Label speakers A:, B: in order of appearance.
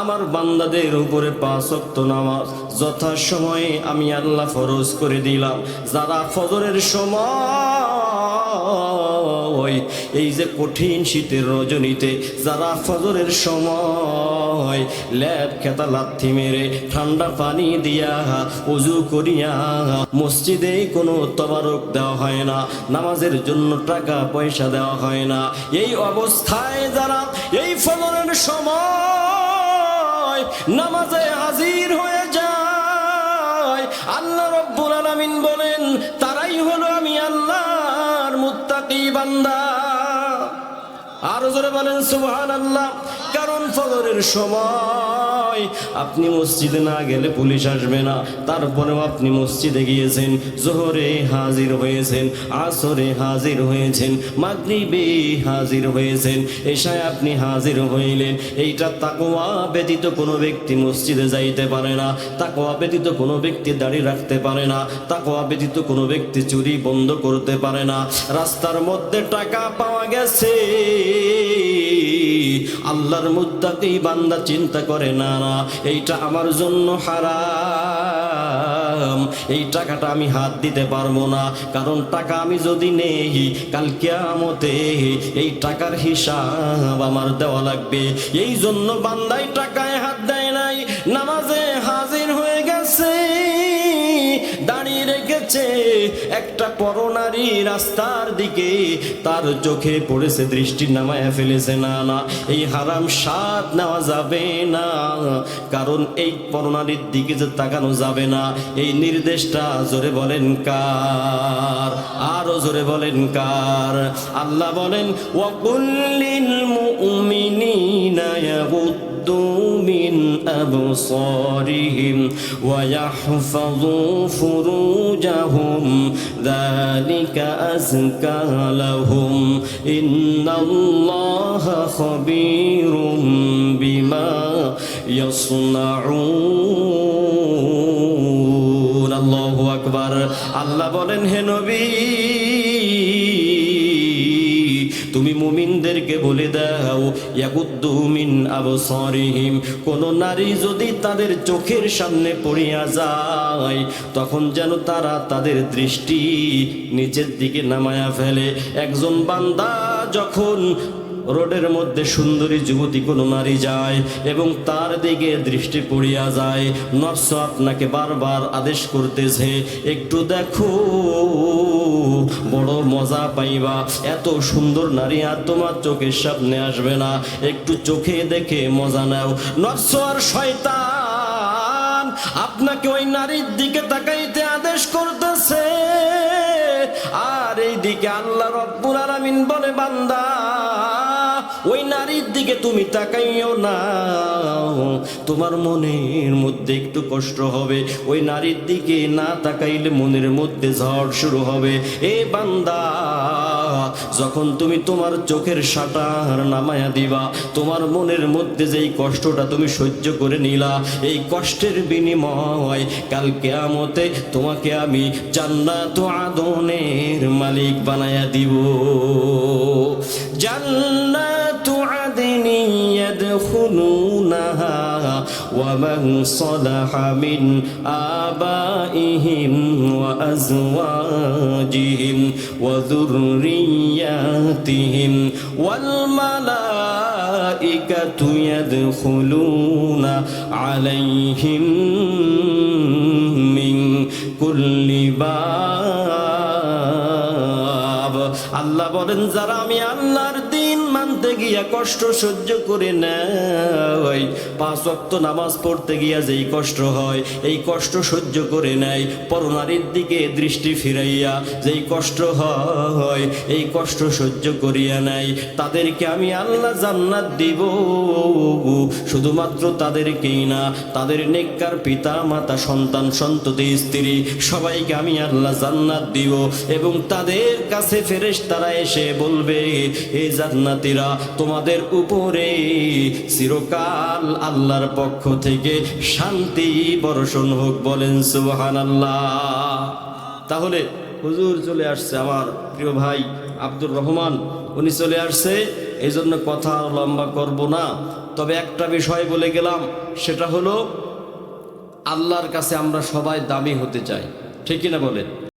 A: আমার বান্দাদের উপরে পাঁচ ওয়াক্ত নামাজ যথা সময়ে আমি আল্লাহ ফরজ করে দিলাম। যারা ফজরের সময়, এই যে কঠিন শীতের রজনীতে, যারা ফজরের সময় ল্যাব খেতা, লাথি মেরে, ঠান্ডা পানি দিয়া উজু করিয়া মসজিদে কোনো তবারক দেওয়া হয় না, নামাজের জন্য টাকা পয়সা দেওয়া হয় না। এই অবস্থায় যারা এই ফজরের সময় নামাজে হাজির হয়ে যায়। আল্লাহ রব্বুল আলামিন বলেন, তারাই হলো আমি আল্লাহর মুত্তাকি বান্দা। আরও জোরে বলেন সুবহান আল্লাহ কারণ ফজরের সময় আপনি মসজিদে না গেলে পুলিশ আসবে না। তারপরেও আপনি মসজিদে গিয়েছেন, জোহরে হাজির হয়েছেন, আসরে হাজির হয়েছেন, মাগরিবে হাজির হয়েছেন, এশায় আপনি হাজির হইলেন। এইটা তাকওয়া ব্যতীত কোনো ব্যক্তি মসজিদে যাইতে পারে না, তাকওয়া ব্যতীত কোনো ব্যক্তি দাড়ি রাখতে পারে না, তাকওয়া ব্যতীত কোনো ব্যক্তি চুরি বন্ধ করতে পারে না। রাস্তার মধ্যে টাকা পাওয়া গেছে, আল্লাহর মুত্তাকি বান্দা চিন্তা করে, না না, এইটা আমার জন্য হারাম। এই টাকাটা আমি হাত দিতে পারব না, কারণ টাকা আমি যদি নেই কালকে আমতে এই টাকার হিসাব আমার দেওয়া লাগবে। এই জন্য বান্দাই টাকায় রেখেছে একটা পরনারী রাস্তার দিকে, তার চোখে পড়েছে দৃষ্টি নামায় ফেলেছে না না। এই হারাম স্বাদ নেওয়া যাবে না, কারণ এই পরনারীর দিকে যে তাকানো যাবে না। এই নির্দেশটা জোরে বলেন কার? আরও জোরে বলেন কার? আল্লাহ বলেন ওয়াকুল্লিল মুমিনিনা يغضوا من أبصارهم ويحفظوا فروجهم ذلك أزكى لهم إن الله خبير بما يصنعون الله أكبر الله বলেন হে নবী তুমি মুমিনদেরকে বলে দাও ইয়াকুদ্দুমিন আবসারিহিম, কোন নারী যদি তাদের চোখের সামনে পড়িয়া যায়, তখন যেন তারা তাদের দৃষ্টি নিচের দিকে নামায়া ফেলে। একজন বান্দা যখন রোডের মধ্যে সুন্দরী যুবতী কোনো নারী যায় এবং তার দিকে দৃষ্টি পড়িয়া যায়। নফস আপনাকে বারবার আদেশ করতেছে, একটু দেখো, বড় মজা পাইবা। এত সুন্দর নারী আর তোমার চোখের সামনে আসবে না। একটু চোখে দেখে মজা নাও। নফস আর শয়তান আপনাকে ওই নারীর দিকে তাকাইতে আদেশ করতেছে, আর এই দিকে আল্লাহ রব্বুল আলামিন বলে, বান্দা ওই নারীর দিকে তুমি তাকাইও না। তোমার মনের মধ্যে একটু কষ্ট হবে। ওই নারীর দিকে না তাকাইলে মনের মধ্যে ঝড় শুরু হবে। এ বান্দা, যখন তুমি তোমার চোখের সাটার নামায়া দিবা, তোমার মনের মধ্যে যেই কষ্টটা তুমি সহ্য করে নিলা, এই কষ্টের বিনিময় কাল কেয়ামতে তোমাকে আমি জান্নাত আদনের মালিক বানায়া দিব। জান্নাত يدخلونها ومن صلح من آبائهم وأزواجهم وذرياتهم والملائكة يدخلون عليهم من كل باب আল্লাহ বলেন যারা আমি আল্লাহর মধ্যে গিয়া কষ্ট সহ্য করে নেয়। পাঁচ ওয়াক্ত নামাজ পড়তে গিয়া যেই কষ্ট হয়, এই কষ্ট সহ্য করে নেয়। পরনারীর দিকে দৃষ্টি ফিরাইয়া যেই কষ্ট হয়, এই কষ্ট সহ্য করিয়া নেয়। তাদেরকে আমি আল্লাহ জান্নাত দিব। শুধুমাত্র তাদেরকেই না, তাদের নেককার পিতা, মাতা, সন্তান, সন্ততি, স্ত্রী, সবাইকে আমি আল্লাহ জান্নাত দিব। এবং তাদের কাছে ফেরেশ তারা এসে বলবে এই জান্নাতিরা তোমাদের উপরে চিরকাল আল্লাহর পক্ষ থেকে শান্তি বর্ষণ হোক বলেন সুবহান তাহলে হুজুর চলে আসছে আমার প্রিয় ভাই আব্দুর রহমান। উনি চলে আসছে এই জন্য কথা লম্বা করব না। তবে একটা বিষয় বলে গেলাম, সেটা হলো, আল্লাহর কাছে আমরা সবাই দামি হতে চাই। ঠিক কিনা বলেন?